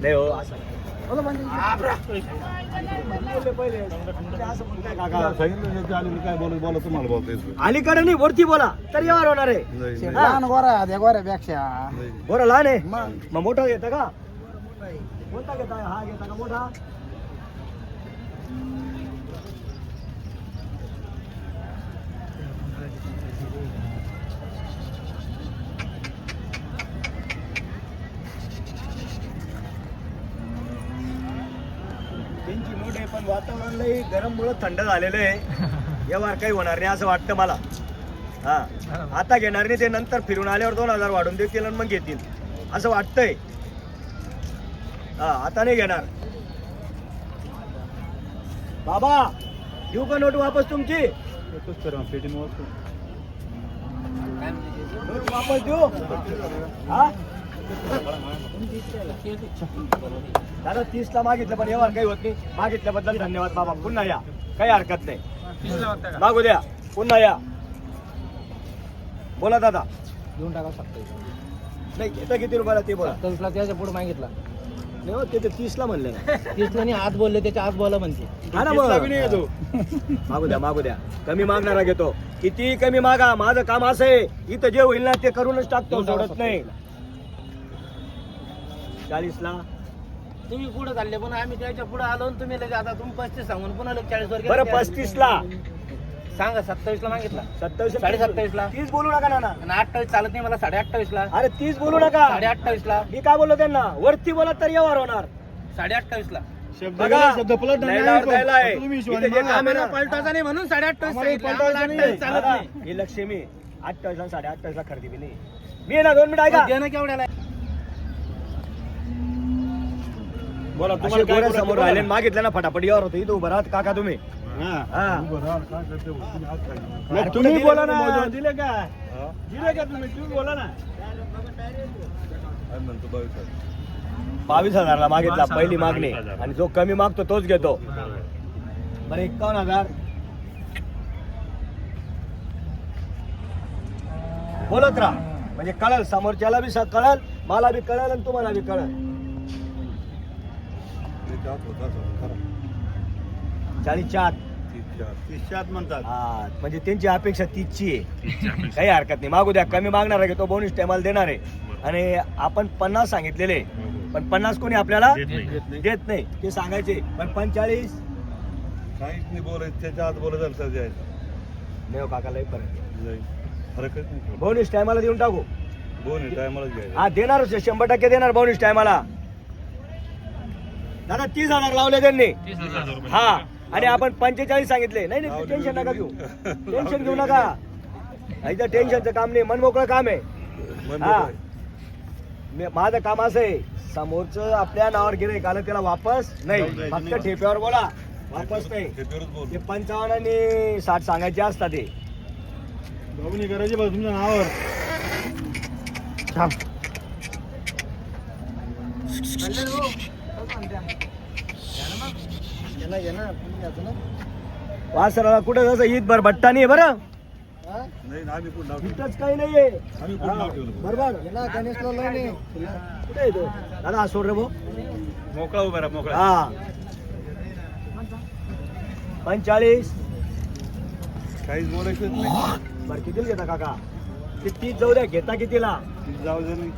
नाही हो. असं नाही. पहिले. असं बोलताय काका. काय बोलत बोला तुम्हाला बोलता अलीकडे नाही वरती बोला. तर यावर होणार आहे. हा. लहान गोरा त्या गोऱ्यापेक्षा बरं लहान आहे. मग. मग मोठा घेता का? कोणता घेता हा घेता का? मोठा त्यांची नोट आहे पण लई गरम मुळे थंड झालेलं आहे. यावर काही होणार नाही असं वाटतं मला. हा. आता घेणार नाही ते नंतर फिरून आल्यावर दोन हजार वाढून देतील आणि मग घेतील. असं वाटतंय. हा आता नाही घेणार. बाबा देऊ का नोट वापस तुमची? वापस देऊ? हा? दादा तीस ला मागितलं पण यावर काही होत नाही. मागितल्याबद्दल धन्यवाद बाबा. पुन्हा या. काही हरकत नाही. मागू द्या. पुन्हा या. बोला दादा. देऊन टाका शकतो नाही घेता किती रुपयाला ते बोला. सत्तावीसला त्याच्या पुढे मागितला. नाही हो, ते तीस ला म्हणले ना. तीसला नाही आज बोलले त्याच्या आज बोला म्हणते. हा ना. मागू द्या मागू द्या. कमी मागणारा घेतो. किती कमी मागा? माझं काम असं आहे. इथं जे होईल ना ते करूनच टाकतो. सोडत नाही. चाळीस ला तुम्ही पुढे चालले पण आम्ही त्याच्या पुढे आलो आणि तुम्ही लगेच आता तुम्ही पस्तीस सांगून पुन्हा लगेच चाळीस वर गेले. बरं पस्तीस ला सांगा सत्तावीस ला मागितला. सत्तावीस साडे सत्तावीस ला तीस बोलू नका ना आणि अठ्ठावीस चालत नाही मला साडे अठ्ठावीस ला अरे तीस बोलू नका. साडे अठ्ठावीस ला मी काय बोललो त्यांना? वरती बोला तर यावर होणार. साडे अठ्ठावीस ला बघा द्यायला द्यायला आहे. इथे जे काम आहे ना, पलटाचा नाही म्हणून साडे अठ्ठावीस आम्हाला सांगितलं. पलटायचं आम्हाला नाही. अठ्ठावीस चालत दादा, नाही. ही लक्ष्मी अठ्ठावीस आणि साडे अठ्ठावीस ला खरेदी नाही मी आहे ना दोन मिनिट ऐका. देणं केवढ्याला आहे? बोला समोर राहिले मागितलं ना फटाफट यावर होतं इथं उभं राहत काका तुम्ही. हा. नाही, तुम्ही बोला ना. मोजून. दिले का? दिले का तुम्ही? तुम्ही बोला ना. बावीस हजारला मागितला पहिली मागणी. आणि जो कमी मागतो तोच घेतो. बरं एकावन्न हजार. बोलत राहा. म्हणजे कळल समोरच्याला बी स- कळल मला बी कळल आणि तुम्हाला बी कळल. चाळीसच्या आत तिसच्यात म्हणतात. हा म्हणजे त्यांची अपेक्षा तीसची आहे. काही हरकत नाही. मागू द्या कमी मागणार आहे तो बोनस टायमाला देणार आहे. आणि आपण पन्नास सांगितलेले पण पन्नास कोणी आपल्याला देत नाही. ते सांगायचे. पण पंचाळीस? काहीच नाही बोलायचं. त्याच्या आत बोलायचं तर द्यायचं देव काकाला फरक नाही बोनस टायमाला देऊन टाकू. टायमालाच घ्यायचं हा देणारच आहे, शंभर टक्के देणार बोनस टायमाला दादा तीस हजार लावले त्यांनी. हा. आणि आपण पंचेचाळीस सांगितले. नाही नाही टेन्शन नका घेऊ. टेन्शन घेऊ नका. इथं टेन्शनचं काम नाही. मनमोकळं काम आहे. मन हा. माझं काम असं आहे. समोरचं आपल्या नावावर गिरे आलं त्याला वापस नाही. फक्त ठेप्यावर बोला. वापस नाही. ते पंचावन्न आणि साठ सांगायचे असतात ते. करायची बघ तुमच्या नावावर. वासराला कुठं जसं ईद भर भट्टा नाही बरं? इथंच काही नाहीये. कुठं? बरोबर? दादा सोड रे भाऊ. मोकळा उभा राहा मोकळा. हा. पंचाळीस. काहीच बोलायचंच नाही. बरं कितीला घेता काका? ते तीस जाऊ द्या घेता कितीला? जाऊ दे नाही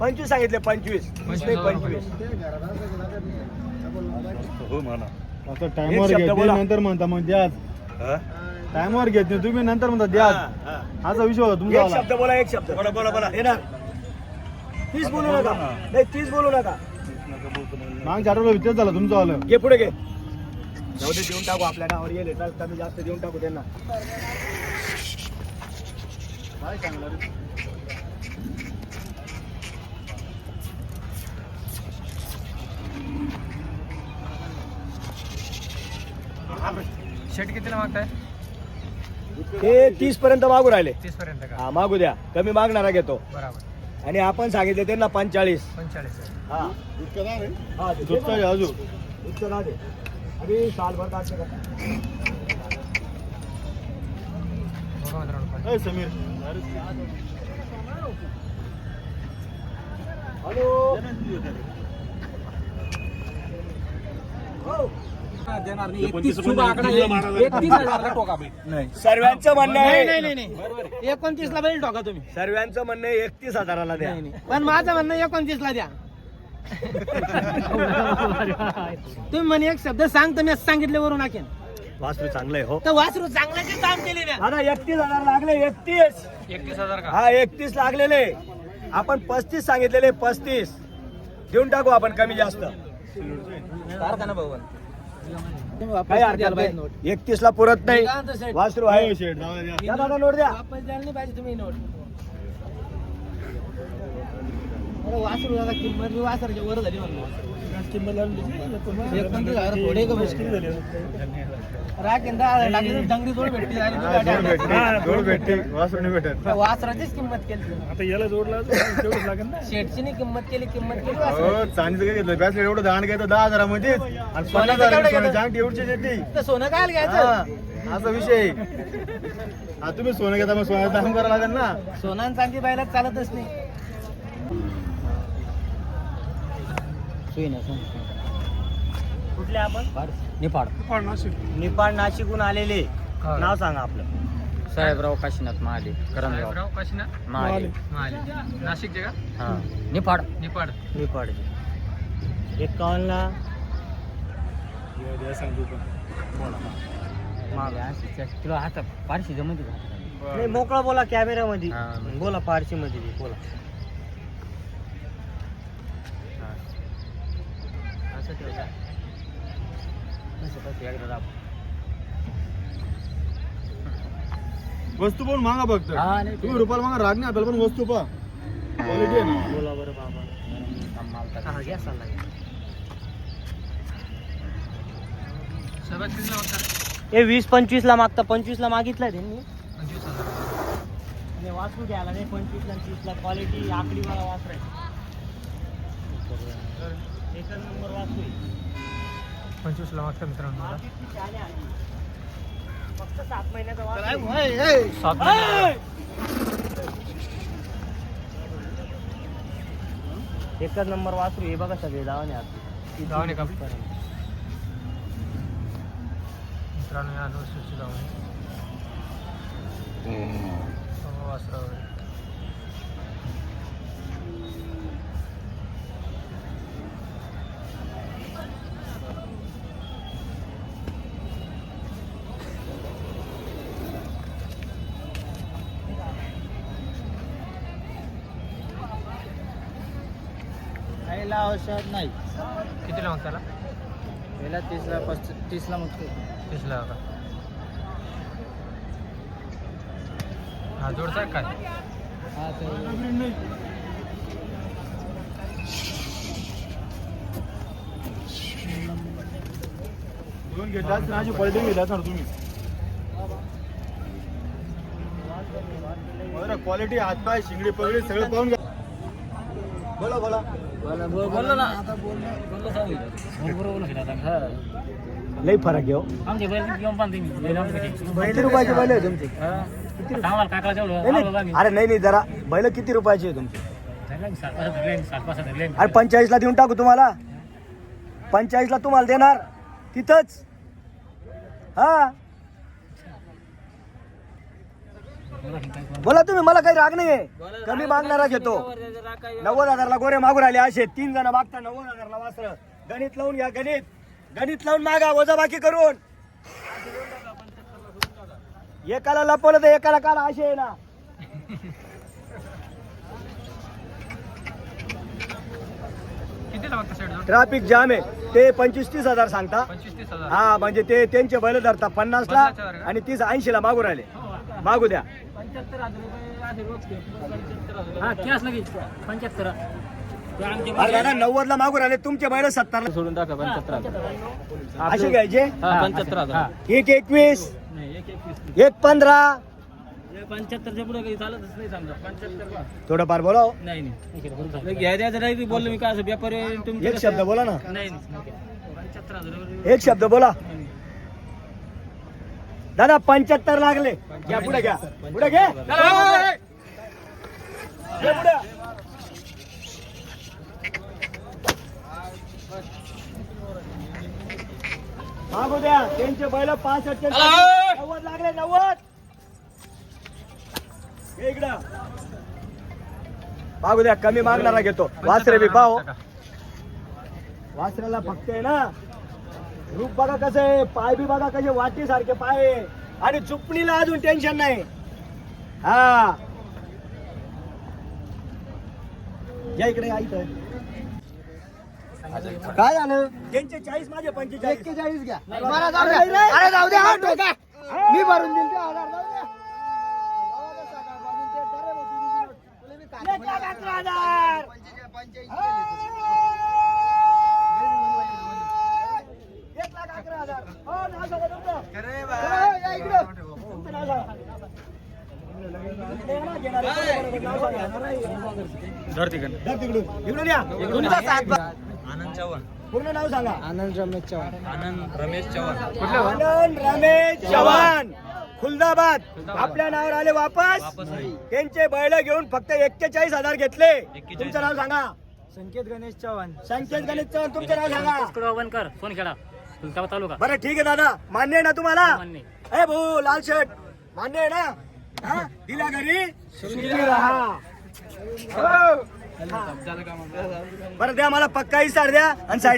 पंचवीस सांगितले पंचवीस. नाही पंचवीस. हो म्हणा. आता एक टाइमवर शब्द घेते बोला. नंतर म्हणता मग द्या हा? घेत नाही तुम्ही नंतर म्हणता द्या हा, हा. असा विषय होता एक तुमचा वाला. शब्द बोला एक शब्द. बोला बोला बोला. येणार तीस बोलू नका. नाही तीस बोलू नका. मागच्या आठवड्यात तेच झालं तुमचं वालं. घे पुढे घे. जाऊ दे देऊन टाकू आपल्या नावावर येईल. कमी जास्त देऊन टाकू त्यांना. शेट कितीला मागताय? ते तीस पर्यंत मागू राहिले. तीस पर्यंत का? हा मागू द्या. कमी मागणारा घेतो. बरोबर. आणि आपण सांगितले त्यांना पंचाळीस पंचेचाळीस. हा? हा अजून. दूध का दे. अभी साल भर का? अच्छा करता. ए, समीर देणार नाही. एकतीस शुभ आकडा आहे. एकतीस हजारला टोका बैल. सर्वांचं म्हणणं नाही नाही आहे नाही नाही एकोणतीस ला बैल टोका तुम्ही. सर्वांचं म्हणणं आहे एकतीस हजाराला द्या. नाही, नाही. पण माझं म्हणणं एकोणतीस ला द्या. तुम्ही म्हणे एक शब्द सांग तर मी सांगितले वरून चांगलं आहे हो. तर वासरू चांगल्याचे काम केले म्या. आता एकतीस हजार लागले एकतीस. एकतीस हजार का? हा एकतीस लागलेले. आपण पस्तीस सांगितलेले पस्तीस. देऊन टाकू आपण कमी जास्त. कारखाना भवन. काही हरकत. नाही. एकतीस ला पुरत नाही? वासरू आहे. हो, नोट द्या. वापस द्यायला नाही पाहिजे तुम्ही नोट अरे वासरू दादा किंमत बी वासराच्या वर झाली म्हणलं. थोडे टाकली डंगरी जोड भेटली हा, जोड भेटते. वासराचीच किंमत केली. आता याला जोडला तेवढंच लागेल ना. शेटची नाही किंमत केली किंमत केली. चांदीचं काय घेतलं? बॅस एवढं दाण घ्यायचं दहा हजारामध्येच. आणि पन्नास सोन्याचं हजार केवढं सोन्याची अंगठी एवढीच येते. तर सोनं काय घ्यायचं? असा विषय. तुम्ही सोनं घेता मग सोन्याचं दाम करावं लागेल ना. सोनं आणि चांदी पाहिलं चालतच नाही. कुठले आपण? निपाड निपाड नाशिकहून आलेले. नाव सांगा आपलं. साहेबराव काशीनाथ महाले करंजगाव. काशीनाथ महाले. महाले. नाशिकचे का? हा. निपाड निपाड निपाड एकावन्नला तुला हात पारशी जमत नाही मोकळा बोला कॅमेऱ्यामध्ये हा. बोला पारशी मध्ये. बोला असं ठेवता असं कसं एकदा दाब. वस्तू पण मागा फक्त. हा, नाही, तुम्ही रुपयाला मागा राग नाही आपल्याला पण वस्तू पहा. क्वालिटी आहे ना. बोला बरं बाबा. माल टाका. हा घ्या सल्ला घ्या. सर्वात कितीला होता. हे वीस पंचवीस ला मागता पंचवीस ला मागितलं त्यांनी आणि वासरू घ्यायला नाही पंचवीस ला तीस ला क्वालिटी आकडी वाला वासर आहे. एकच नंबर वासरू आहे. पंचवीसला मागता मित्रांनो सात. एकच नंबर वासरू हे बघा सगळे दावाने आत. धावणे का? मित्रांनो या अनुसूची धावणे हो, वासरावर. खायला औषध नाही. कितीला मग त्याला? पहिला तीसला पस्तीस तीसला मग तीसला का हा जोडचा आहे काय हा ते. दोन घेतला अशी क्वालिटी घेतला ना तुम्ही. क्वालिटी हात पाय शिंगडी पगडी सगळं पाहून घ्या. बोला बोला. बोललो ना आता बोललो बोललो सांगितलं लई फरक घेऊ आमचे बैल घेऊन पण तुम्ही किती रुपयाचे बैल आहे तुमचे. अरे नाही नाही जरा. बैल किती रुपयाचे आहे तुमचे? अरे पंचेचाळीस ला देऊन टाकू तुम्हाला. पंचेचाळीस ला तुम्हाला देणार. तिथंच. हा. बोला तुम्ही मला काही राग नाहीये. कमी मागणारा घेतो. नव्वद हजारला गोरे मागून आले असे. तीन जण मागता नव्वद हजारला वासर. गणित लावून घ्या गणित. गणित लावून मागा वजाबाकी करून. एकाला लपवलं तर एकाला काढा असे आहे ना. ट्रॅफिक जाम आहे. ते पंचवीस तीस हजार सांगता. हा म्हणजे ते त्यांचे बैल धरता पन्नास ला? आणि तीस ऐंशी ला मागू राहिले मागू द्या. हा कॅश लगेच. पंच्याहत्तर. अरे दादा नव्वद ला मागू राहिले तुमचे बैल सत्तर ला सोडून टाका पंच्याहत्तर असे घ्यायचे? हा पंच्याहत्तर हजार. एक एकवीस. नाही एक पंधरा. पंच्याहत्तरच्या पुढे काही चालतच नाही समजा. पंच्याहत्तर थोडंफार बोलाव नाही नाही. नाही बोललो मी काय असं व्यापारी एक शब्द बोला ना. नाही पंच्याहत्तर हजार एक शब्द बोला. दादा पंच्याहत्तर लागले. घ्या पुढे घ्या. पुढे घे. मागू द्या. त्यांचे बैल पाच नव्वद लागले नव्वद. इकडं. मागू द्या कमी मागणारा घेतो. वासरे बी पाहो. वासऱ्याला फक्त आहे ना रूप बघा कसं आहे पाय बी बघा कसे वाटी सारखे पाय आहे. आणि चुपणीला अजून टेन्शन नाही हा या इकडे या इथं काय झालं त्यांचे चाळीस माझे पंचेचाळीस एक्केचाळीस घ्या मला जाऊ द्या. अरे जाऊ द्या, हा ठोका. मी भरून दिल ते हजार जाऊ द्या. जाऊ द्या सकाळपासून ते बरे होते तुझी नोट. तुला मी काय एक लाख अकरा हजार. पंचेचाळीस- लाख अकरा हजार. हो, नाव सांगा तुमचं. केले. या इकडं. तुमचं नाव सांगा. हे ना, घेणारे बरोबर, नाव सांगा. धर तिकडून. इकडून या. तुमचा सातबा. पूर्ण नाव सांगा आनंद रमेश चव्हाण. आनंद रमेश चव्हाण. आनंद रमेश चव्हाण खुलदाबाद आपल्या नावावर आले वापस त्यांचे बैल घेऊन फक्त एक्केचाळीस हजार घेतले तुमचं नाव सांगा. संकेत गणेश चव्हाण संकेत गणेश चव्हाण तुमचं नाव सांगा सोनखेडा तालुका बरं ठीक आहे दादा मान्य आहे ना तुम्हाला मान्य. ए भाऊ लाल शर्ट मान्य आहे ना हा? दिल्या घरी. हा. बरं द्या मला पक्का इसार द्या आणि साईड